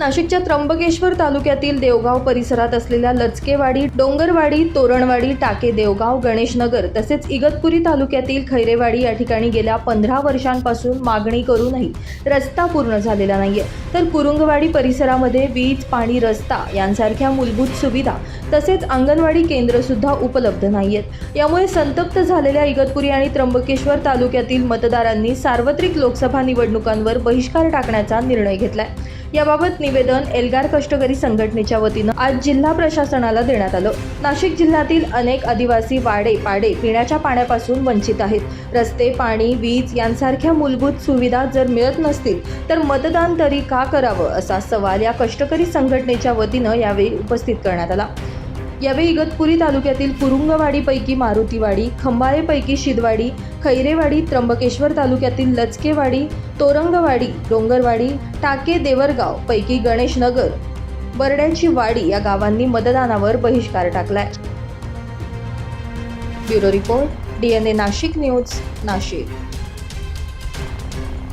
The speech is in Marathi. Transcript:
नाशिकच्या त्र्यंबकेश्वर तालुक्यातील देवगाव परिसरात असलेल्या लचकेवाडी डोंगरवाडी तोरणवाडी टाके देवगाव गणेशनगर तसेच इगतपुरी तालुक्यातील खैरेवाडी या ठिकाणी गेल्या पंधरा वर्षांपासून मागणी करूनही रस्ता पूर्ण झालेला नाहीये. तर कुरुंगवाडी परिसरामध्ये वीज पाणी रस्ता यांसारख्या मूलभूत सुविधा तसेच अंगणवाडी केंद्र सुद्धा उपलब्ध नाहीयेत. यामुळे संतप्त झालेल्या इगतपुरी आणि त्र्यंबकेश्वर तालुक्यातील मतदारांनी सार्वत्रिक लोकसभा निवडणुकांवर बहिष्कार टाकण्याचा निर्णय घेतलाय. याबाबत निवेदन एल्गार कष्टकरी संघटनेच्या वतीनं आज जिल्हा प्रशासनाला देण्यात आलं. नाशिक जिल्ह्यातील अनेक आदिवासी वाडे पाडे पिण्याच्या पाण्यापासून वंचित आहेत. रस्ते पाणी वीज यांसारख्या मूलभूत सुविधा जर मिळत नसतील तर मतदान तरी का करावं असा सवाल या कष्टकरी संघटनेच्या वतीनं यावेळी उपस्थित करण्यात आला. यावेळी इगतपुरी तालुक्यातील कुरुंगवाडीपैकी मारुतीवाडी खंबाळेपैकी शिदवाडी खैरेवाडी त्र्यंबकेश्वर तालुक्यातील लचकेवाडी तोरंगवाडी डोंगरवाडी टाके देवरगाव पैकी गणेशनगर बरड्याची वाडी या गावांनी मतदानावर बहिष्कार टाकलाय. Bureau report DNA Nashik news Nashik.